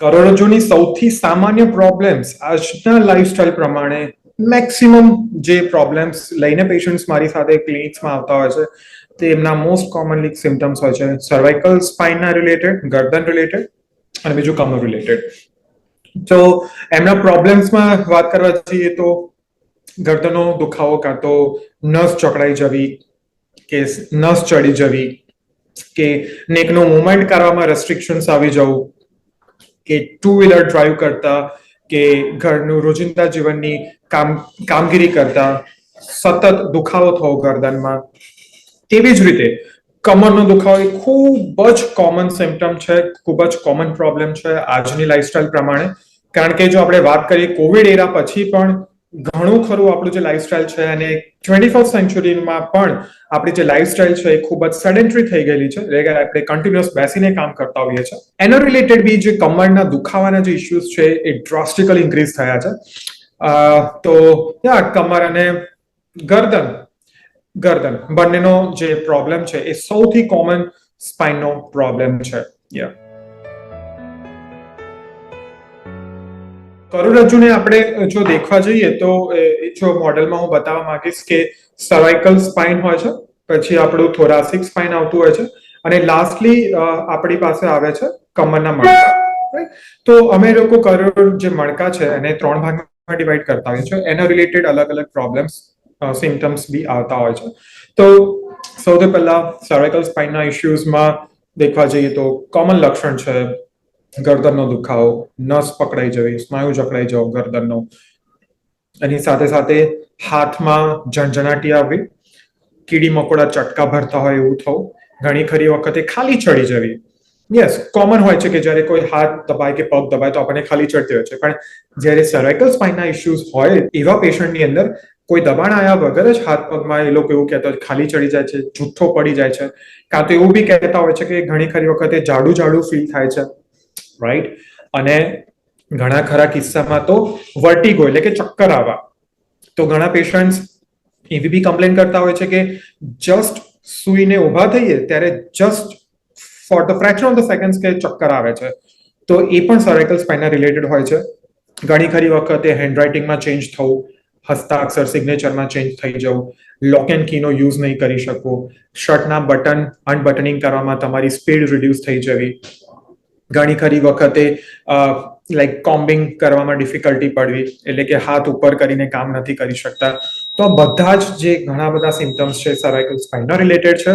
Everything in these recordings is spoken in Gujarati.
કરોડરજ્જુની સૌથી સામાન્ય પ્રોબ્લેમ્સ આજના લાઈફસ્ટાઈલ પ્રમાણે મેક્સિમમ જે પ્રોબ્લેમ્સ લઈને પેશન્ટ્સ મારી સાથે ક્લિનિક્સમાં આવતા હોય છે, તે એમના મોસ્ટ કોમનલી સિમ્ટમ્સ હોય છે. સર્વાઇકલ સ્પાઇનના રિલેટેડ ગરદન રિલેટેડ અને બીજું કમર રિલેટેડ તો એમના પ્રોબ્લેમ્સમાં વાત કરવા જઈએ તો ગરદનનો દુખાવો કાં તો નસ ચકડાઈ જવી કે નસ ચડી જવી કે નેકનું મુવમેન્ટ કરવામાં રેસ્ટ્રિક્શન્સ આવી જવું કે ટુ વ્હીલર ડ્રાઈવ કરતા, કે ઘરનું રોજિંદા જીવનની કામ, કામગીરી કરતા, સતત દુખાવો થવો ગરદનમાં. તેવી જ રીતે, કમરનો દુખાવો એ ખૂબ જ કોમન સિમ્ટમ છે, ખૂબ જ કોમન પ્રોબ્લેમ છે આજની લાઈફસ્ટાઈલ પ્રમાણે. કારણ કે જો આપણે વાત કરીએ કોવિડ એરા પછી પણ ઘણું ખરું આપણું જે લાઈફસ્ટાઈલ છે અને ટ્વેન્ટી ફર્સ્ટ સેન્ચુરીમાં પણ આપણી જે લાઈફસ્ટાઈલ છે એ ખૂબ જ સેડેન્ટરી થઈ ગયેલી છે. એટલે આપણે કન્ટિન્યુઅસ બેસીને કામ કરતા હોઈએ છીએ. એનો રિલેટેડ બી જે કમરના દુખાવાના જે ઇશ્યુઝ છે એ ડ્રાસ્ટિકલ ઇન્ક્રીઝ થયા છે. તો યા કમર અને ગરદન ગરદન બંનેનો જે પ્રોબ્લેમ છે એ સૌથી કોમન સ્પાઇનનો પ્રોબ્લેમ છે. યા કરોડરજ્જુને આપણે જો દેખવા જઈએ તો જો મોડેલમાં હું બતાવવા માંગીશ કે સર્વાઇકલ સ્પાઇન હોય છે, પછી આપણું થોરાસિક સ્પાઇન આવતું હોય છે, અને લાસ્ટલી આપણી પાસે આવે છે કમરના મણકા તો અમે લોકો કરોડ જે મણકા છે, એને ત્રણ ભાગમાં ડિવાઈડ કરતા હોઈએ છીએ. એના રિલેટેડ અલગ અલગ પ્રોબ્લેમ્સ સિમ્ટમ્સ બી આવતા હોય છે. તો સૌથી પહેલા સર્વાઇકલ સ્પાઇનના ઇશ્યુઝમાં દેખવા જઈએ તો કોમન લક્ષણ છે ગરદનનો દુખાવો, નસ પકડાઈ જવી, સ્નાયુ જકડાઈ જવો ગરદનનો. એની સાથે સાથે હાથમાં ઝંઝણાટી આવવી કીડી મકોડા ચટકા ભરતા હોય એવું થવું, ઘણી ખરી વખતે ખાલી ચડી જવી. યસ કોમન હોય છે કે જ્યારે કોઈ હાથ દબાય કે પગ દબાય તો આપણને ખાલી ચડતી હોય છે. પણ જ્યારે સર્વાઇકલ સ્પાઇનના ઇશ્યુઝ હોય, એવા પેશન્ટની અંદર કોઈ દબાણ આવ્યા વગર જ હાથ પગમાં એ લોકો એવું કહેતા હોય ખાલી ચડી જાય છે, જુઠ્ઠો પડી જાય છે. કાં તો એવું બી કહેતા હોય છે કે ઘણી ખરી વખતે જાડું જાડું ફીલ થાય છે. રાઈટ અને ઘણા ખરા કિસ્સામાં તો વર્ટિગો એટલે કે ચક્કર આવવા. તો ઘણા પેશન્ટ્સ એવી બી કમ્પ્લેન કરતા હોય છે કે જસ્ટ સુઈને ઊભા થઈએ ત્યારે just for the fraction of the second કે ચક્કર આવે છે. તો એ પણ સર્વાઇકલ સ્પાઇનના રિલેટેડ હોય છે. ઘણી ખરી વખતે હેન્ડરાઇટિંગમાં ચેન્જ થવું, હસ્તાક્ષર સિગ્નેચરમાં ચેન્જ થઈ જવું લોક એન્ડ કીનો યુઝ નહીં કરી શકવો શર્ટના બટન અનબટનિંગ કરવામાં તમારી સ્પીડ રિડ્યુસ થઈ જવી ઘણી ખરી વખતે લાઈક કોમ્બિંગ કરવામાં ડિફિકલ્ટી પડવી, એટલે કે હાથ ઉપર કરીને કામ નથી કરી શકતા. તો બધા જ જે ઘણા બધા સિમ્ટમ્સ છે સર્વાઇકલ સ્પાઇનના રિલેટેડ છે.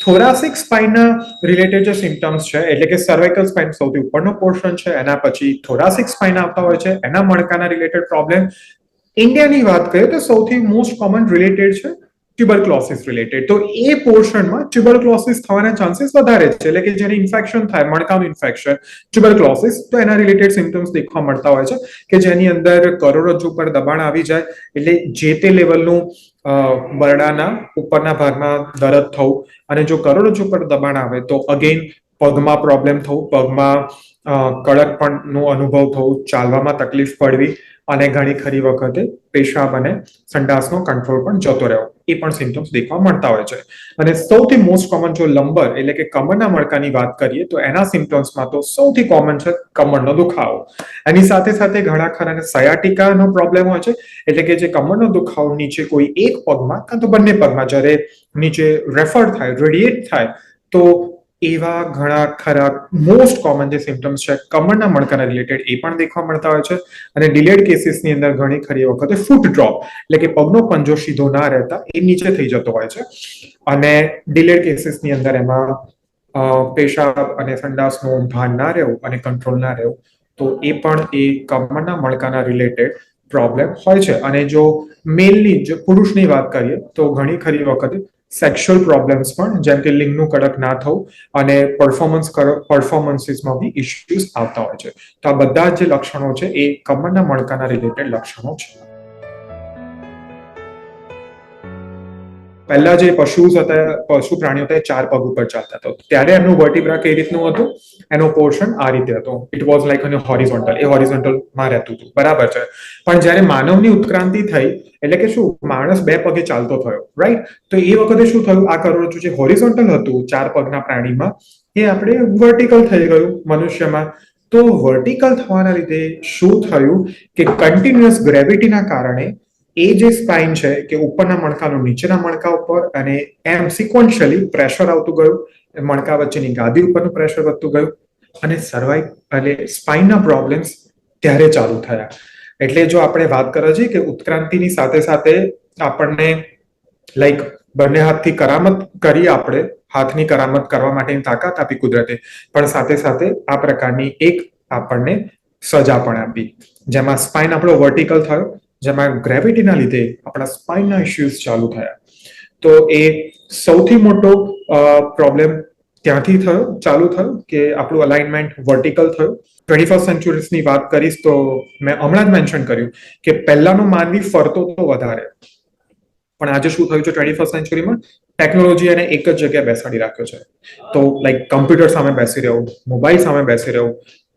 થોરાસિક સ્પાઇનના રિલેટેડ જે સિમ્ટમ્સ છે, એટલે કે સર્વાઇકલ સ્પાઇન સૌથી ઉપરનો પોર્શન છે, એના પછી થોરાસિક સ્પાઇન આવતા હોય છે, એના મણકાના રિલેટેડ પ્રોબ્લેમ ઇન્ડિયાની વાત કરીએ તો સૌથી મોસ્ટ કોમન રિલેટેડ છે ટ્યુબરક્લોસિસ રિલેટેડ તો એ પોર્શનમાં ટ્યુબરક્લોસિસ થવાના ચાન્સીસ વધારે છે. એટલે કે જેને ઇન્ફેક્શન થાય, મણકાનું ઇન્ફેક્શન ટ્યુબરક્લોસિસ તો એના રિલેટેડ સિમ્ટમ્સ દેખવા મળતા હોય છે કે જેની અંદર કરોડરજ્જુ પર દબાણ આવી જાય. એટલે જે તે લેવલનું બરડાના ઉપરના ભાગમાં દરદ થવું અને જો કરોડરજ્જુ પર દબાણ આવે, તો અગેન પગમાં પ્રોબ્લેમ થવું, પગમાં કડકપણનો અનુભવ થવું, ચાલવામાં તકલીફ પડવી અને ઘણી ખરી વખતે પેશાબ અને સંડાસનો કંટ્રોલ પણ જતો રહેવો એ પણ સિમ્ટમ્સ દેખવા મળતા હોય છે. અને સૌથી મોસ્ટ કોમન જો લંબર એટલે કે કમરના મણકાની વાત કરીએ તો એના સિમ્ટમ્સમાં તો સૌથી કોમન છે કમરનો દુખાવો. એની સાથે સાથે ઘણા ખરા સયાટિકાનો પ્રોબ્લેમ હોય છે. એટલે કે જે કમરનો દુખાવો નીચે કોઈ એક પગમાં કાં તો બંને પગમાં જ્યારે નીચે રેફર થાય રેડિએટ થાય, તો એવા ઘણા ખરા મોસ્ટ કોમન જે સિમ્ટમ્સ છે કમરના મણકાના રિલેટેડ એ પણ દેખવા મળતા હોય છે. અને ડિલેડ કેસીસની અંદર ઘણી ખરી વખતે ફૂટ ડ્રોપ એટલે કે પગનો પંજો સીધો ના રહેતા, એ નીચે થઈ જતો હોય છે. અને ડિલેડ કેસીસની અંદર એમાં પેશાબ અને સંડાસનું ભાન ના રહેવું અને કંટ્રોલ ના રહેવું, તો એ પણ એ કમરના મણકાના રિલેટેડ પ્રોબ્લેમ હોય છે. અને જો મેલની જો પુરુષની વાત કરીએ, તો ઘણી ખરી વખતે સેક્સ્યુઅલ પ્રોબ્લેમ્સ પણ, જેમ કે લિંગનું કડક ના થવું અને પરફોર્મન્સ પરફોર્મન્સીસમાં બી ઇશ્યુઝ આવતા હોય છે. તો આ બધા જે લક્ષણો છે, એ કમરના મણકાના રિલેટેડ લક્ષણો છે. પહેલા જે પશુઝ હતા, પશુ પ્રાણીઓ હતા, એ ચાર પગ ઉપર ચાલતા હતા. ત્યારે એમનું વર્ટિબ્રા કઈ રીતનું હતું? એનો પોર્શન આ રીતે હતો. ઇટ વોઝ લાઈક અને હોરિઝોન્ટલ એ હોરિઝોન્ટલમાં રહેતું હતું. બરાબર છે. પણ જ્યારે માનવની ઉત્ક્રાંતિ થઈ, એટલે કે શું? માણસ બે પગે ચાલતો થયો. રાઈટ તો એ વખતે શું થયું? આ કરોડરજ્જુ જે હોરિઝોન્ટલ હતું, ચાર પગના પ્રાણીમાં, એ આપણે વર્ટિકલ થઈ ગયું મનુષ્યમાં. તો વર્ટિકલ થવાના લીધે શું થયું? કે કન્ટિન્યુઅસ ગ્રેવિટીના કારણે એ જે સ્પાઇન છે કે ઉપરના મણકાનું નીચેના મણકા ઉપર અને એમ સિક્વન્શિયલી પ્રેશર આવતું ગયું. મણકા વચ્ચેની ગાદી ઉપરનું પ્રેશર વધતું ગયું અને સર્વાઈવ એટલે સ્પાઇનના પ્રોબ્લેમ્સ ત્યારે ચાલુ થયા. એટલે જો આપણે વાત કરવા છીએ કે ઉત્ક્રાંતિની સાથે સાથે આપણને લાઈક બંને હાથથી કરામત કરી આપણે, હાથની કરામત કરવા માટેની તાકાત આપી કુદરતે. પણ સાથે સાથે આ પ્રકારની એક આપણને સજા પણ આપી. જેમાં સ્પાઇન આપણો વર્ટિકલ થયો. જેમાં ગ્રેવિટીના લીધે આપણા સ્પાઇનના ઇશ્યુઝ ચાલુ થયા. તો એ સૌથી મોટો પ્રોબ્લેમ ત્યાંથી થયો, ચાલુ થયો કે આપણું અલાઇનમેન્ટ વર્ટિકલ થયું. ટ્વેન્ટી ફર્સ્ટ સેન્ચુરીની વાત કરીશ તો મેં હમણાં જ મેન્શન કર્યું કે પહેલાનો માનવી ફરતો તો વધારે. પણ આજે શું થયું છે ટ્વેન્ટી ફર્સ્ટ સેન્ચુરીમાં ટેકનોલોજી એને એક જ જગ્યાએ બેસાડી રાખ્યો છે. તો લાઈક કમ્પ્યુટર સામે બેસી રહ્યો મોબાઈલ સામે બેસી રહેવું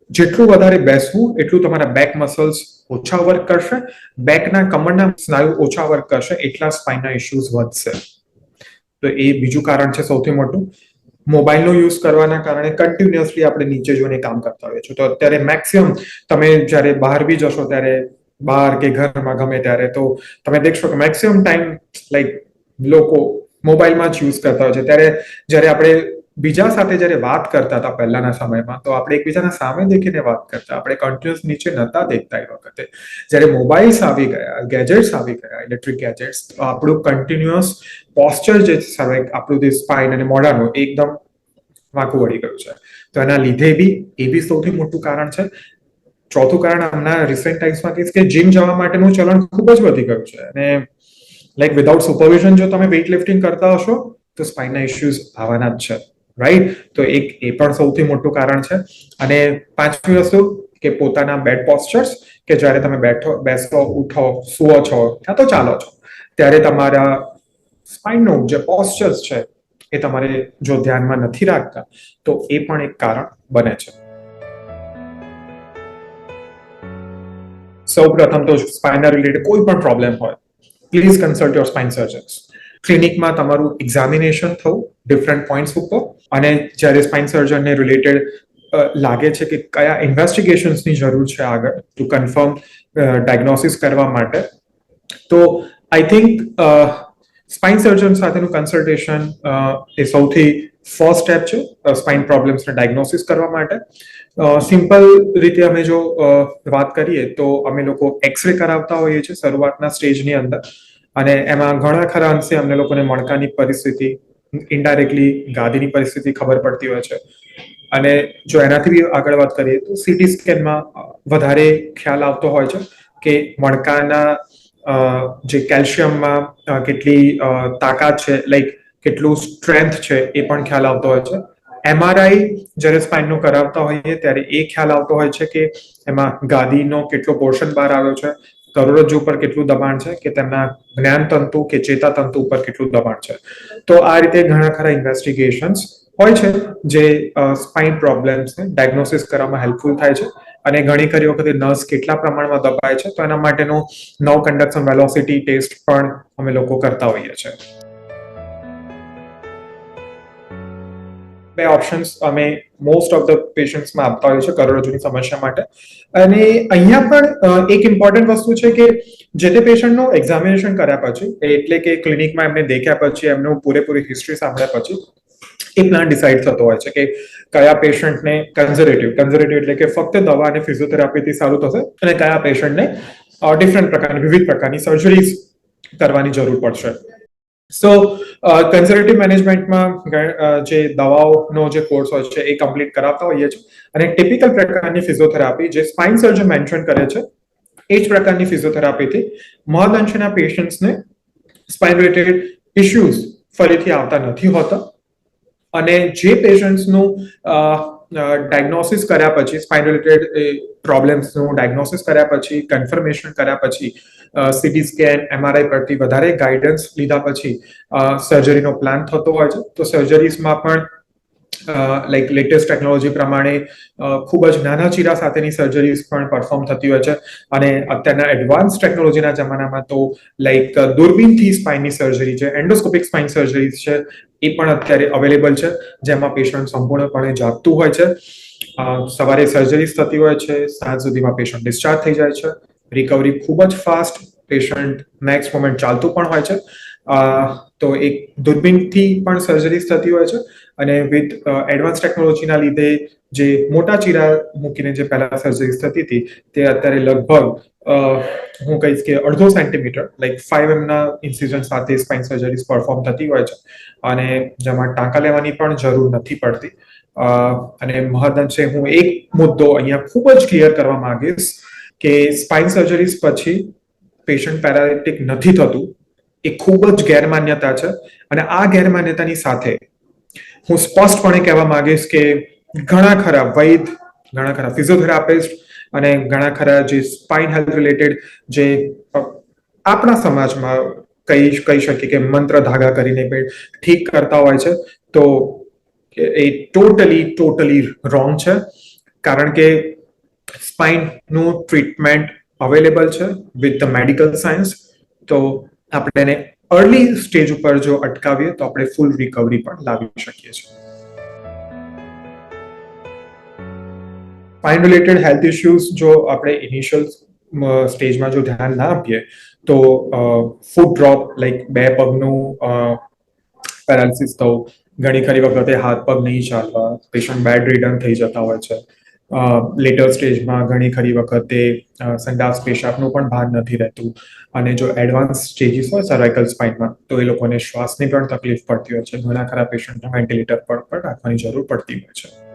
જેટલું વધારે બેસવું, એટલું તમારા બેક મસલ્સ ઓછા વર્ક કરશે. બેકના કમરના સ્નાયુ ઓછા વર્ક કરશે, એટલા સ્પાઇનના ઇશ્યુઝ વધશે. તો એ બીજું કારણ છે સૌથી મોટું. મોબાઈલનો યુઝ કરવાના કારણે કન્ટિન્યુઅસલી આપણે નીચે જોઈને કામ કરતા હોઈએ છીએ. તો અત્યારે મેક્સિમમ તમે જ્યારે બહાર બી જશો, ત્યારે બહાર કે ઘરમાં ગમે ત્યારે, તો તમે દેખશો કે મેક્સિમમ ટાઈમ લાઈક લોકો મોબાઈલમાં જ યુઝ કરતા હોય છે. ત્યારે જ્યારે આપણે બીજા સાથે જ્યારે વાત કરતા હતા પહેલાના સમયમાં, તો આપણે એકબીજાના સામે દેખીને વાત કરતા, આપણે કન્ટિન્યુઅસ નીચે નતા દેખતા એ વખતે. જ્યારે મોબાઈલ્સ આવી ગયા ગેજેટ્સ આવી ગયા ઇલેક્ટ્રિક ગેજેટ્સ તો આપણું કન્ટિન્યુઅસ પોસ્ચર જે છે આપણું જે સ્પાઇન અને મોઢાનું એકદમ વાંકું વળી ગયું છે. તો એના લીધે બી એ બી સૌથી મોટું કારણ છે. ચોથું કારણ હમણાં રિસેન્ટ ટાઈમ્સમાં કહીશ કે જીમ જવા માટેનું ચલણ ખૂબ જ વધી ગયું છે. અને લાઈક વિધાઉટ સુપરવિઝન જો તમે વેઇટ લિફ્ટિંગ કરતા હશો, તો સ્પાઇનના ઇશ્યુઝ આવવાના જ છે. રાઈટ તો એક એ પણ સૌથી મોટું કારણ છે. અને પાંચમી વસ્તુ કે પોતાના બેડ પોસ્ચર્સ કે જ્યારે તમે બેઠો, બેસો, ઉઠો, સુવો છો કાં તો ચાલો છો. ત્યારે તમારા સ્પાઇનનું જે પોસ્ચર્સ છે, એ તમારે જો ધ્યાનમાં નથી રાખતા, તો એ પણ એક કારણ બને છે. સૌ પ્રથમ તો સ્પાઇનર રિલેટેડ કોઈ પણ પ્રોબ્લેમ હોય please consult your spine surgeons ક્લિનિકમાં તમારું એક્ઝામિનેશન થવું ડિફરન્ટ પોઈન્ટ્સ ઉપર અને જ્યારે સ્પાઇન સર્જનને રિલેટેડ લાગે છે કે કયા ઇન્વેસ્ટિગેશન્સની જરૂર છે આગળ ટુ કન્ફર્મ ડાયગ્નોસિસ કરવા માટે, તો આઈ થિંક સ્પાઇન સર્જન સાથેનું કન્સલ્ટેશન એ સૌથી ફર્સ્ટ સ્ટેપ છે સ્પાઇન પ્રોબ્લેમ્સને ડાયગ્નોસિસ કરવા માટે. સિમ્પલ રીતે અમે જો વાત કરીએ તો અમે લોકો એક્સરે કરાવતા હોઈએ છીએ શરૂઆતના સ્ટેજની અંદર. અને એમાં ઘણા ખરા અંશે અમને લોકોને મણકાની પરિસ્થિતિ ઇનડાયરેક્ટલી ગાદીની પરિસ્થિતિ ખબર પડતી હોય છે. અને જો એનાથી બી આગળ વાત કરીએ તો સીટી સ્કેનમાં વધારે ખ્યાલ આવતો હોય છે કે મણકાના જે કેલ્શિયમમાં કેટલી તાકાત છે લાઈક કેટલું સ્ટ્રેન્થ છે એ પણ ખ્યાલ આવતો હોય છે. એમઆરઆઈ જ્યારે સ્પાઇનનું કરાવતા હોઈએ ત્યારે એ ખ્યાલ આવતો હોય છે કે એમાં ગાદીનો કેટલો પોર્શન બહાર આવ્યો છે કરોડરજ્જુ ઉપર કેટલું દબાણ છે કે તેમના જ્ઞાન તંતુ કે ચેતા તંતુ ઉપર કેટલું દબાણ છે? તો આ રીતે ઘણા ખરા ઇન્વેસ્ટિગેશન્સ હોય છે જે સ્પાઇન પ્રોબ્લેમ્સને ડાયગ્નોસિસ કરવામાં હેલ્પફુલ થાય છે અને ઘણી ખરી વખતે નર્સ કેટલા પ્રમાણમાં દબાય છે તો એના માટેનો નવ કન્ડક્શન વેલોસિટી ટેસ્ટ પણ અમે લોકો કરતા હોઈએ છીએ. બે ઓપ્શન્સ અમે મોસ્ટ ઓફ ધ પેશન્ટ્સમાં આપતા હોઈએ છીએ કરોડરજ્જુની સમસ્યા માટે. અને અહીંયા પણ એક ઇમ્પોર્ટન્ટ વસ્તુ છે કે જે તે પેશન્ટનું એક્ઝામિનેશન કર્યા પછી, એટલે કે ક્લિનિકમાં એમને દેખ્યા પછી, એમનું પૂરેપૂરી હિસ્ટ્રી સાંભળ્યા પછી, એ પ્લાન ડિસાઇડ થતો હોય છે કે કયા પેશન્ટને કન્ઝર્વેટિવ કન્ઝર્વેટિવ એટલે કે ફક્ત દવા અને ફિઝિયોથેરાપીથી સારું થશે અને કયા પેશન્ટને ડિફરન્ટ પ્રકારની, વિવિધ પ્રકારની સર્જરીઝ કરવાની જરૂર પડશે. સો કન્ઝર્વેટિવ મેનેજમેન્ટમાં જે દવાઓનો જે કોર્સ હોય છે એ કમ્પ્લીટ કરાવતા હોઈએ છીએ. અને ટિપિકલ પ્રકારની ફિઝિયોથેરાપી જે સ્પાઇન સર્જન મેન્શન કરે છે, એ જ પ્રકારની ફિઝિયોથેરાપીથી મહદઅંશના પેશન્ટ્સને સ્પાઇન રિલેટેડ ઇશ્યુઝ ફરીથી આવતા નથી હોતા. અને જે પેશન્ટ્સનું ડાયગ્નોસિસ કર્યા પછી સ્પાઇન રિલેટેડ પ્રોબ્લેમ્સનું ડાયગ્નોસિસ કર્યા પછી કન્ફર્મેશન કર્યા પછી સીટી સ્કેન એમઆરઆઈ પરથી વધારે ગાઈડન્સ લીધા પછી સર્જરીનો પ્લાન થતો હોય છે. તો સર્જરીઝમાં પણ લાઈક લેટેસ્ટ ટેકનોલોજી પ્રમાણે ખૂબ જ નાના ચીરા સાથેની સર્જરીઝ પણ પરફોર્મ થતી હોય છે. અને અત્યારના એડવાન્સ ટેકનોલોજીના જમાનામાં તો લાઈક દૂરબીનથી સ્પાઇનની સર્જરી છે એન્ડોસ્કોપિક સ્પાઇન સર્જરીઝ છે, એ પણ અત્યારે અવેલેબલ છે, જેમાં પેશન્ટ સંપૂર્ણપણે જાગતું હોય છે. સવારે સર્જરીઝ થતી હોય છે, સાંજ સુધીમાં પેશન્ટ ડિસ્ચાર્જ થઈ જાય છે. રિકવરી ખૂબ જ ફાસ્ટ પેશન્ટ નેક્સ્ટ મોમેન્ટ ચાલતું પણ હોય છે. તો એક દૂરબીનથી પણ સર્જરીઝ થતી હોય છે. અને વિથ એડવાન્સ ટેકનોલોજીના લીધે જે મોટા ચીરા મૂકીને જે પહેલા સર્જરી થતી હતી, તે અત્યારે લગભગ હું કહીશ કે અડધો સેન્ટીમીટર લાઈક ફાઈવ એમના ઇન્સિઝન સાથે સ્પાઇન સર્જરીઝ પરફોર્મ થતી હોય છે. અને જેમાં ટાંકા લેવાની પણ જરૂર નથી પડતી. અને મહદઅંશે હું એક મુદ્દો અહીંયા ખૂબ જ ક્લિયર કરવા માંગીશ કે સ્પાઇન સર્જરીઝ પછી પેશન્ટ પેરાલિટિક નથી થતું. એ ખૂબ જ ગેરમાન્યતા છે. અને આ ગેરમાન્યતાની સાથે હું સ્પષ્ટપણે કહેવા માંગીશ કે ઘણા ખરા વૈદ, ઘણા ખરા ફિઝિયોથેરાપિસ્ટ અને ઘણા ખરા જે સ્પાઇન હેલ્થ રિલેટેડ જે આપણા સમાજમાં કહી કહી શકીએ કે મંત્ર ધાગા કરીને ઠીક કરતા હોય છે, તો એ ટોટલી ટોટલી રોંગ છે. કારણ કે સ્પાઇનનું ટ્રીટમેન્ટ અવેલેબલ છે વિથ ધ મેડિકલ સાયન્સ તો આપણે એને અર્લી સ્ટેજ ઉપર જો અટકાવીએ તો આપણે ફૂલ રિકવરી પણ લાવી શકીએ છીએ. પાઇન રિલેટેડ હેલ્થ ઇશ્યુઝ જો આપણે ઇનિશિયલ સ્ટેજમાં જો ધ્યાન ના આપીએ તો ફૂટ ડ્રોપ લાઈક બે પગનું પેરાલિસિસ થવું, ઘણી ખરી વખતે હાથ પગ નહીં ચાલવા પેશન્ટ બેડ રિટર્ન થઈ જતા હોય છે. લેટર સ્ટેજમાં ઘણી ખરી વખતે સંડાસ પેશાબનું પણ ભાન નથી રહેતું. અને જો એડવાન્સ સ્ટેજીસ હોય સર્વાઇકલ સ્પાઇનમાં તો એ લોકોને શ્વાસની પણ તકલીફ પડતી હોય છે. ઘણા ખરા પેશન્ટને વેન્ટિલેટર પર પણ રાખવાની જરૂર પડતી હોય છે.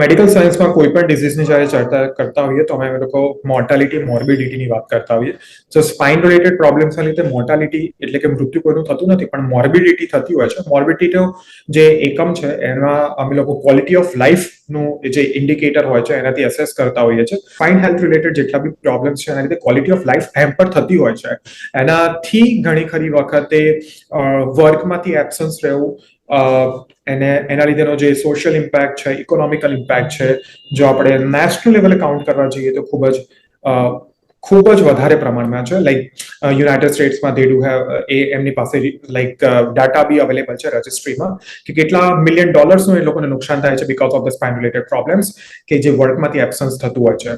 મેડિકલ સાયન્સમાં કોઈ પણ ડિઝીઝની જ્યારે ચર્ચા કરતા હોઈએ તો અમે લોકો મોર્ટાલિટી મોર્બિડિટીની વાત કરતા હોઈએ. તો સ્પાઇન રિલેટેડ પ્રોબ્લેમ્સના લીધે મોર્ટાલિટી એટલે કે મૃત્યુ કોઈનું થતું નથી, પણ મોર્બિડિટી થતી હોય છે. મોર્બિડિટીનો જે એકમ છે, એમાં અમે લોકો ક્વોલિટી ઓફ લાઈફનું જે ઇન્ડિકેટર હોય છે, એનાથી એસેસ કરતા હોઈએ છીએ સ્પાઇન હેલ્થ રિલેટેડ જેટલા બી પ્રોબ્લેમ્સ છે, એના લીધે ક્વોલિટી ઓફ લાઈફ હેમ્પર થતી હોય છે. એનાથી ઘણી ખરી વખતે વર્કમાંથી એબસન્સ રહેવું એને, એના લીધેનો જે સોશિયલ ઇમ્પેક્ટ છે ઇકોનોમિકલ ઇમ્પેક્ટ છે, જો આપણે નેશનલ લેવલે કાઉન્ટ કરવા જઈએ તો ખૂબ જ ખૂબ જ વધારે પ્રમાણમાં છે. લાઈક યુનાઇટેડ સ્ટેટ્સમાં દે ડુ હેવ એ, એમની પાસે લાઈક ડાટા બી અવેલેબલ છે રજિસ્ટ્રીમાં કે કેટલા મિલિયન ડોલર્સનું એ લોકોને નુકસાન થાય છે because of the spine related problems કે જે વર્કમાંથી એબસન્સ થતું હોય છે.